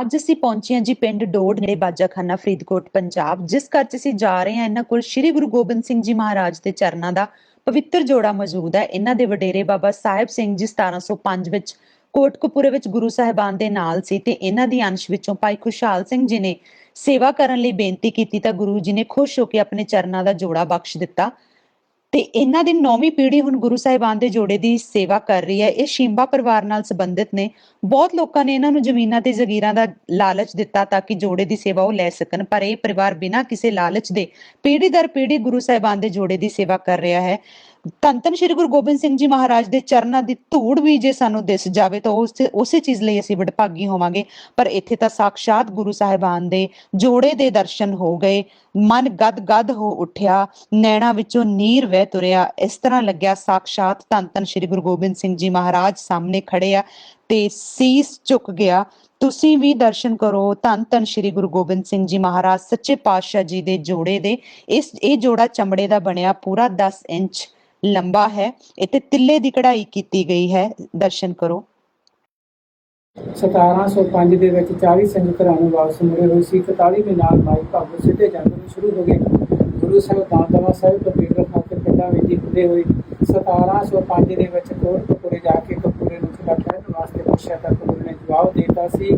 ਅੱਜ ਅਸੀਂ ਪਹੁੰਚੇ ਹਾਂ ਜੀ ਪਿੰਡ ਡੋੜ ਨੇੜੇ ਬਾਜਾਖਾਨਾ ਫਰੀਦਕੋਟ, ਪੰਜਾਬ, ਜਿਸ ਘਰ 'ਚ ਅਸੀਂ ਜਾ ਰਹੇ ਹਾਂ, ਇਹਨਾਂ ਕੋਲ ਸ੍ਰੀ ਗੁਰੂ ਗੋਬਿੰਦ ਸਿੰਘ ਜੀ ਮਹਾਰਾਜ ਦੇ ਚਰਨਾਂ ਦਾ ਪਵਿੱਤਰ ਜੋੜਾ ਮੌਜੂਦ ਹੈ। ਇਹਨਾਂ ਦੇ ਵਡੇਰੇ ਬਾਬਾ ਸਾਹਿਬ ਸਿੰਘ ਜੀ 1705 ਵਿੱਚ ਕੋਟਕਪੂਰੇ ਵਿੱਚ ਗੁਰੂ ਸਾਹਿਬਾਨ ਦੇ ਨਾਲ ਸੀ ਤੇ ਇਹਨਾਂ ਦੀ ਅੰਸ਼ ਵਿੱਚੋਂ ਭਾਈ ਖੁਸ਼ਹਾਲ ਸਿੰਘ ਜੀ ਨੇ ਸੇਵਾ ਕਰਨ ਲਈ ਬੇਨਤੀ ਕੀਤੀ ਤਾਂ ਗੁਰੂ ਜੀ ਨੇ ਖੁਸ਼ ਹੋ ਕੇ ਆਪਣੇ ਚਰਨਾਂ ਦਾ ਜੋੜਾ ਬਖਸ਼ ਦਿੱਤਾ। ਤੇ ਇਹਨਾਂ ਦੀ ਨੌਵੀਂ ਪੀੜ੍ਹੀ ਹੁਣ ਗੁਰੂ ਸਾਹਿਬਾਨ ਦੇ ਜੋੜੇ ਦੀ ਸੇਵਾ ਕਰ ਰਹੀ ਹੈ। ਇਹ ਸ਼ਿੰਬਾ ਪਰਿਵਾਰ ਨਾਲ ਸੰਬੰਧਿਤ ਨੇ। ਬਹੁਤ ਲੋਕਾਂ ਨੇ ਇਹਨਾਂ ਨੂੰ ਜ਼ਮੀਨਾਂ ਤੇ ਜ਼ਗੀਰਾਂ ਦਾ ਲਾਲਚ ਦਿੱਤਾ ਤਾਂ ਕਿ ਜੋੜੇ ਦੀ ਸੇਵਾ ਉਹ ਲੈ ਸਕਣ। ਪਰ ਇਹ ਪਰਿਵਾਰ ਬਿਨਾਂ ਕਿਸੇ ਲਾਲਚ ਦੇ ਪੀੜ੍ਹੀ ਦਰ ਪੀੜ੍ਹੀ ਗੁਰੂ ਸਾਹਿਬਾਨ ਦੇ ਜੋੜੇ ਦੀ ਸੇਵਾ ਕਰ ਰਿਹਾ ਹੈ। ਧੰਨ ਧੰਨ ਸ਼੍ਰੀ ਗੁਰੂ ਗੋਬਿੰਦ ਸਿੰਘ ਜੀ ਮਹਾਰਾਜ ਦੇ ਚਰਨਾਂ ਦੀ ਧੂੜ ਵੀ ਜੇ ਸਾਨੂੰ ਦਿਸ ਜਾਵੇ ਤਾਂ ਉਸ ਉਸੇ ਚੀਜ਼ ਲਈ ਅਸੀਂ ਵਡਭਾਗੀ ਹੋਵਾਂਗੇ। ਪਰ ਇੱਥੇ ਤਾਂ ਸਾਕਸ਼ਾਤ ਗੁਰੂ ਸਾਹਿਬਾਨ ਦੇ ਜੋੜੇ ਦੇ ਦਰਸ਼ਨ ਹੋ ਗਏ। ਮਨ ਗਦ ਹੋ ਉੱਠਿਆ। ਨੈਣਾ ਵਿੱਚੋਂ ਨੀਰ ਵਹਿ ਤੁਰਿਆ। ਇਸ ਤਰ੍ਹਾਂ ਲੱਗਿਆ ਸਾਕਸ਼ਾਤ ਧੰਨ ਧੰਨ ਸ਼੍ਰੀ ਗੁਰੂ ਗੋਬਿੰਦ ਸਿੰਘ ਜੀ ਮਹਾਰਾਜ ਸਾਹਮਣੇ ਖੜੇ ਆ ਤੇ ਸੀਸ ਝੁਕ ਗਿਆ। ਤੁਸੀਂ ਵੀ ਦਰਸ਼ਨ ਕਰੋ ਧੰਨ ਧੰਨ ਸ਼੍ਰੀ ਗੁਰੂ ਗੋਬਿੰਦ ਸਿੰਘ ਜੀ ਮਹਾਰਾਜ ਸੱਚੇ ਪਾਤਸ਼ਾਹ ਜੀ ਦੇ ਜੋੜੇ ਦੇ। ਇਸ, ਇਹ ਜੋੜਾ ਚਮੜੇ ਦਾ ਬਣਿਆ ਪੂਰਾ 10 ਇੰਚ। ਲੰਬਾ ਹੈ। ਇੱਥੇ ਤਿੱਲੇ ਦੀ ਕਢਾਈ ਕੀਤੀ ਗਈ ਹੈ। ਦਰਸ਼ਨ ਕਰੋ। 1705 ਦੇ ਵਿੱਚ 40 ਸਿੰਘ ਘਰਾਂ ਵਾਪਸ ਮੁੜੇ ਹੋਏ ਸੀ। 41 ਨਾਲ ਮਾਈ ਭਾਗੋ ਸਿੱਧੇ ਜੰਗ ਨੂੰ ਸ਼ੁਰੂ ਹੋ ਗਏ। ਗੁਰੂ ਸਾਹਿਬ ਦਾਨਦਵਾ ਸਾਹਿਬ ਤੋਂ ਪੀਰ ਪਿੰਡਾਂ ਵਿੱਚ ਹੀ ਹੁੰਦੇ ਹੋਏ 1705 ਦੇ ਵਿੱਚ ਕੋਟਕਪੂਰੇ ਜਾ ਕੇ ਕਪੂਰੇ ਨੂੰ ਖੜਾ ਕਰਨ ਵਾਸਤੇ ਪੁੱਛਿਆ ਤਾਂ ਕਪੂਰੇ ਨੇ ਜਵਾਬ ਦਿੱਤਾ ਸੀ।